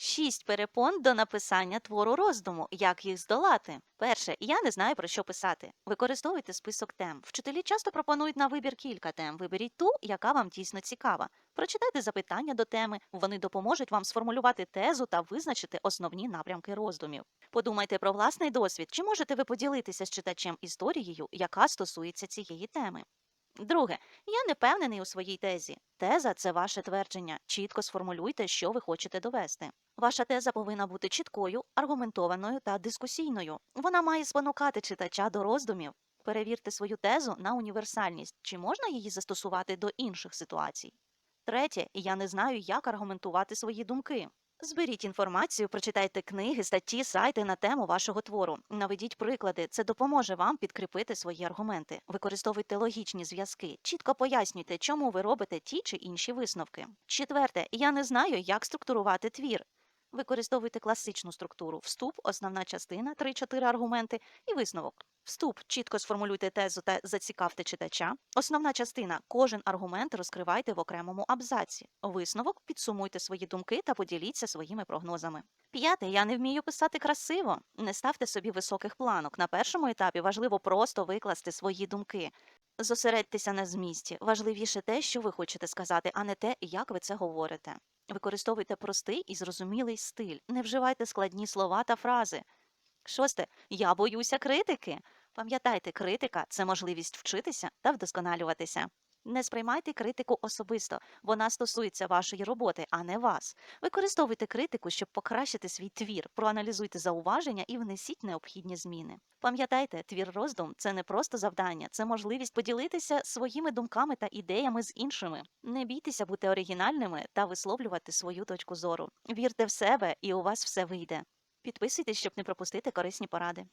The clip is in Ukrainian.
Шість перепон до написання твору роздуму. Як їх здолати? Перше, я не знаю про що писати. Використовуйте список тем. Вчителі часто пропонують на вибір кілька тем. Виберіть ту, яка вам дійсно цікава. Прочитайте запитання до теми. Вони допоможуть вам сформулювати тезу та визначити основні напрямки роздумів. Подумайте про власний досвід. Чи можете ви поділитися з читачем історією, яка стосується цієї теми? Друге, я не впевнений у своїй тезі. Теза це ваше твердження. Чітко сформулюйте, що ви хочете довести. Ваша теза повинна бути чіткою, аргументованою та дискусійною. Вона має спонукати читача до роздумів. Перевірте свою тезу на універсальність, чи можна її застосувати до інших ситуацій. Третє, я не знаю, як аргументувати свої думки. Зберіть інформацію, прочитайте книги, статті, сайти на тему вашого твору. Наведіть приклади, це допоможе вам підкріпити свої аргументи. Використовуйте логічні зв'язки, чітко пояснюйте, чому ви робите ті чи інші висновки. Четверте, я не знаю, як структурувати твір. Використовуйте класичну структуру: вступ, основна частина, 3-4 аргументи і висновок. Вступ чітко сформулюйте тезу та зацікавте читача. Основна частина кожен аргумент розкривайте в окремому абзаці. Висновок підсумуйте свої думки та поділіться своїми прогнозами. П'яте, я не вмію писати красиво. Не ставте собі високих планок. На першому етапі важливо просто викласти свої думки. Зосередьтеся на змісті. Важливіше те, що ви хочете сказати, а не те, як ви це говорите. Використовуйте простий і зрозумілий стиль. Не вживайте складні слова та фрази. Шосте. Я боюся критики. Пам'ятайте, критика це можливість вчитися та вдосконалюватися. Не сприймайте критику особисто. Вона стосується вашої роботи, а не вас. Використовуйте критику, щоб покращити свій твір, проаналізуйте зауваження і внесіть необхідні зміни. Пам'ятайте, твір роздум це не просто завдання, це можливість поділитися своїми думками та ідеями з іншими. Не бійтеся бути оригінальними та висловлювати свою точку зору. Вірте в себе, і у вас все вийде. Підписуйтесь, щоб не пропустити корисні поради.